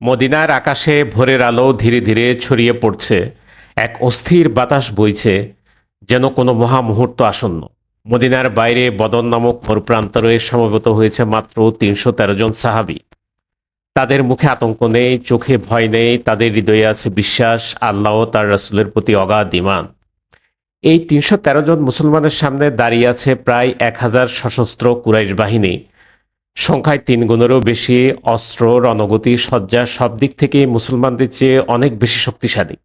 মদিনার আকাশে ভোরের আলো ধীরে ধীরে ছড়িয়ে পড়ছে। এক অস্থির বাতাস বইছে, যেন কোনো মহা মুহূর্ত আসন্ন। মদিনার বাইরে বদন নামক মোরপ্রান্তরে সমবেত হয়েছে মাত্র তিনশো তেরো জন সাহাবি। তাদের মুখে আতঙ্ক নেই, চোখে ভয় নেই, তাদের হৃদয়ে আছে বিশ্বাস, আল্লাহ তার রসুলের প্রতি অগাধ ইমান এই তিনশো তেরো জন মুসলমানের সামনে দাঁড়িয়ে আছে প্রায় এক হাজার সশস্ত্র কুরাইশ বাহিনী। সংখ্যায় তিন গুণেরও বেশি অস্ত্র, রণগতি সজ্জা সব দিক থেকে মুসলমানদের চেয়ে অনেক বেশি শক্তিশালী।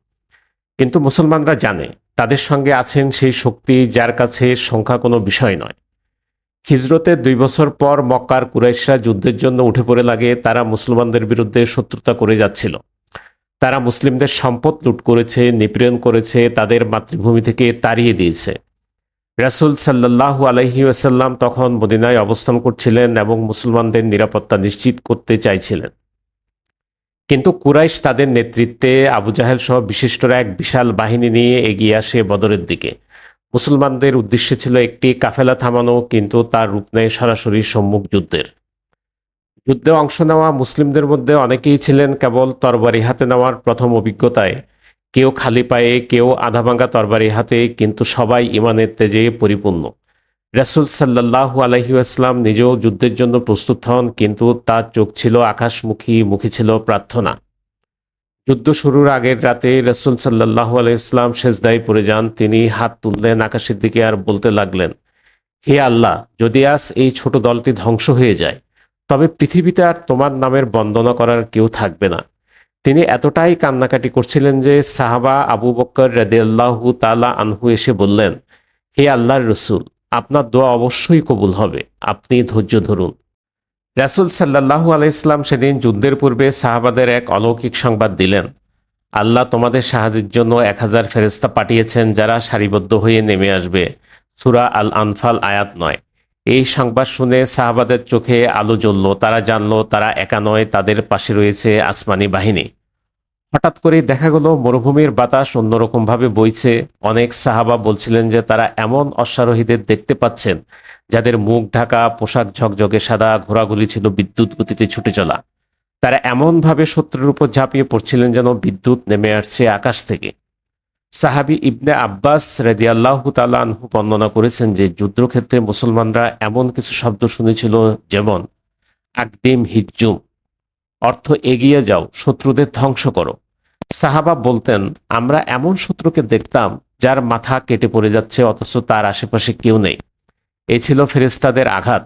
কিন্তু মুসলমানরা জানে, তাদের সঙ্গে আছেন সেই শক্তি যার কাছে সংখ্যা কোনো বিষয় নয়। হিজরতের দুই বছর পর মক্কার কুরাইশরা যুদ্ধের জন্য উঠে পড়ে লাগে, তারা মুসলমানদের বিরুদ্ধে শত্রুতা করে যাচ্ছিল। তারা মুসলিমদের সম্পদ লুট করেছে, নিপীড়ন করেছে, তাদের মাতৃভূমি থেকে তাড়িয়ে দিয়েছে। রাসুল সাল্লাহ আলহি আসাল্লাম তখন মদিনায় অবস্থান করছিলেন এবং মুসলমানদের নিরাপত্তা নিশ্চিত করতে চাইছিলেন। কিন্তু কুরাইশ তাদের নেতৃত্বে আবু জাহেল সহ বিশিষ্টরা এক বিশাল বাহিনী নিয়ে এগিয়ে আসে বদরের দিকে। মুসলমানদের উদ্দেশ্য ছিল একটি কাফেলা থামানো, কিন্তু তার রূপ নেয় সরাসরি সম্মুখ যুদ্ধের। যুদ্ধে অংশ নেওয়া মুসলিমদের মধ্যে অনেকেই ছিলেন কেবল তরবারি হাতে নেওয়ার প্রথম অভিজ্ঞতায়। কেউ খালি পায়ে, কেউ আধাভাঙ্গা তরবারি হাতে, কিন্তু সবাই ইমানের তেজে পরিপূর্ণ। রাসুল সাল্লাহু আলহিউসলাম নিজেও যুদ্ধের জন্য প্রস্তুত হন, কিন্তু তার চোখ ছিল আকাশমুখী, মুখী ছিল প্রার্থনা। যুদ্ধ শুরুর আগের রাতে রসুল সাল্লাহ আলাইসলাম শেষদায় পড়ে যান। তিনি হাত তুললেন, আকাশের দিকে আর বলতে লাগলেন, হে আল্লাহ, যদি আজ এই ছোট দলটি ধ্বংস হয়ে যায়, তবে পৃথিবীতে আর তোমার নামের বন্দনা করার কেউ থাকবে না। তিনি এতটাই কান্নাকাটি করছিলেন যে সাহাবা আবু বক্কর রেদিয়াল্লাহু তালা আনহু এসে বললেন, হে আল্লাহর রসুল, আপনার দোয়া অবশ্যই কবুল হবে। আপনি ধৈর্য ধরুন। রাসুল সাল্লাহু আলাইসলাম সেদিন যুদ্ধের পূর্বে সাহাবাদের এক অলৌকিক সংবাদ দিলেন। আল্লাহ তোমাদের সাহায্যের জন্য এক হাজার ফেরেস্তা পাঠিয়েছেন যারা সারিবদ্ধ হয়ে নেমে আসবে। সুরা আল আনফাল আয়াত নয়। এই সংবাদ শুনে সাহাবাদের চোখে আলো জ্বলল। তারা জানলো, তারা একা নয়, তাদের পাশে রয়েছে আসমানি বাহিনী। হঠাৎ করে দেখা গেল, মরুভূমির বাতাস অন্যরকমভাবে বইছে। অনেক সাহাবা বলছিলেন যে তারা এমন অশ্বারোহীদের দেখতে পাচ্ছেন, যাদের মুখ ঢাকা, পোশাক ঝকঝকে সাদা, ঘোড়াগুলি ছিল বিদ্যুৎ গতিতে ছুটে চলা। তারা এমনভাবে শত্রুর উপর ঝাঁপিয়ে পড়ছিলেন যেন বিদ্যুৎ নেমে আসছে আকাশ থেকে। সাহাবি ইবনে আব্বাস রেদিয়াল্লাহ তালাহু বর্ণনা করেছেন যে যুদ্ধক্ষেত্রে মুসলমানরা এমন কিছু শব্দ শুনেছিল যেমন, আকদিম হিজ্জুম অর্থ এগিয়ে যাও, শত্রুদের ধ্বংস করো। সাহাবা বলতেন, আমরা এমন শত্রুকে দেখতাম যার মাথা কেটে পড়ে যাচ্ছে, অথচ তার আশেপাশে কেউ নেই। এ ছিল ফেরেস্তাদের আঘাত।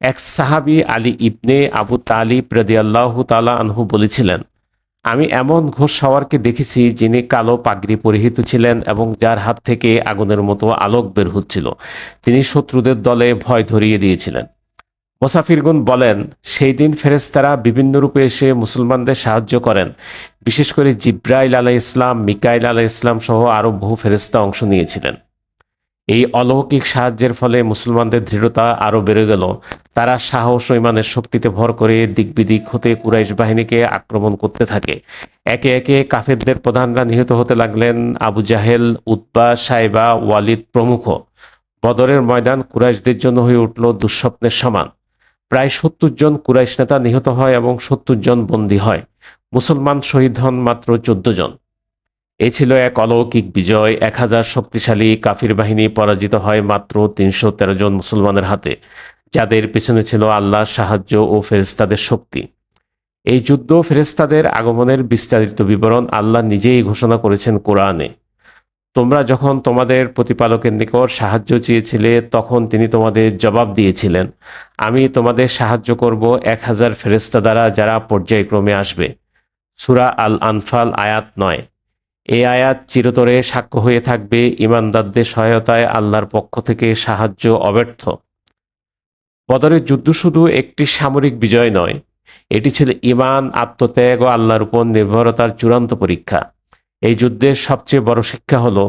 এক সাহাবি আলী ইবনে আবু তালিব রদিয়াল্লাহ তালা আনহু বলেছিলেন আমি এমন ঘোষ সওয়ারকে দেখেছি যিনি কালো পাগড়ি পরিহিত ছিলেন এবং যার হাত থেকে আগুনের মতো আলোক বের হচ্ছিল। তিনি শত্রুদের দলে ভয় ধরিয়ে দিয়েছিলেন। মোসাফিরগুন বলেন, সেই দিন ফেরেস্তারা বিভিন্ন রূপে এসে মুসলমানদের সাহায্য করেন। বিশেষ করে জিব্রাইল আলাহ ইসলাম মিকাইল আলাহ ইসলাম সহ আরও বহু ফেরেস্তা অংশ নিয়েছিলেন। এই অলৌকিক সাহায্যের ফলে মুসলমানদের দৃঢ়তা আরও বেড়ে গেল। তারা সাহস ও ইমানের শক্তিতে ভর করে দিকবিদিক হতে কুরাইশ বাহিনীকে আক্রমণ করতে থাকে। একে একে কাফেরদের প্রধানরা নিহত হতে লাগলেন আবু জাহেল উৎবা সাইবা, ওয়ালিদ প্রমুখ। বদরের ময়দান কুরাইশদের জন্য হয়ে উঠল দুঃস্বপ্নের সমান। প্রায় সত্তর জন কুরাইশ নেতা নিহত হয় এবং সত্তর জন বন্দী হয়। মুসলমান শহীদ হন মাত্র চোদ্দ জন। এ ছিল এক অলৌকিক বিজয়। এক হাজার শক্তিশালী কাফির বাহিনী পরাজিত হয় মাত্র তিনশো তেরো জন মুসলমানের হাতে, যাদের পেছনে ছিল আল্লাহর সাহায্য ও ফেরেস্তাদের শক্তি। এই যুদ্ধ ফেরেস্তাদের আগমনের বিস্তারিত বিবরণ আল্লাহ নিজেই ঘোষণা করেছেন কোরআনে। তোমরা যখন তোমাদের প্রতিপালকের নিকট সাহায্য চেয়েছিলে, তখন তিনি তোমাদের জবাব দিয়েছিলেন, আমি তোমাদের সাহায্য করব এক হাজার ফেরেস্তা দ্বারা যারা পর্যায়ক্রমে আসবে। সুরা আল আনফাল আয়াত নয়। এই আয়াত চিরতরে সাক্ষ্য হয়ে থাকবে ইমানদারদের সহায়তায় আল্লাহর পক্ষ থেকে সাহায্য অব্যর্থ। বদরের যুদ্ধ শুধু একটি সামরিক বিজয় নয়, এটি ছিল ইমান আত্মত্যাগ ও আল্লাহর উপর নির্ভরতার চূড়ান্ত পরীক্ষা। এই যুদ্ধের সবচেয়ে বড় শিক্ষা হলো,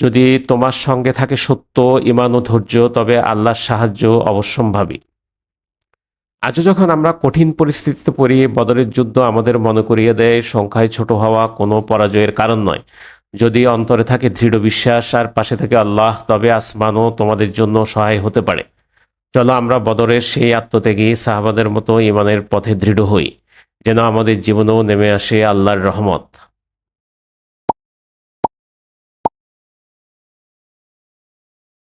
যদি তোমার সঙ্গে থাকে সত্য ইমান ও ধৈর্য, তবে আল্লাহর সাহায্য অবশ্যম্ভাবী। আজও যখন আমরা কঠিন পরিস্থিতিতে পড়ি, বদরের যুদ্ধ আমাদের মনে করিয়ে দেয়, সংখ্যায় ছোট হওয়া কোনো পরাজয়ের কারণ নয়। যদি অন্তরে থাকে দৃঢ় বিশ্বাস আর পাশে থাকে আল্লাহ, তবে আসমানও তোমাদের জন্য সহায় হতে পারে। চলো আমরা বদরের সেই আত্মত্যাগী সাহাবাদের মতো ইমানের পথে দৃঢ় হই, যেন আমাদের জীবনেও নেমে আসে আল্লাহর রহমত।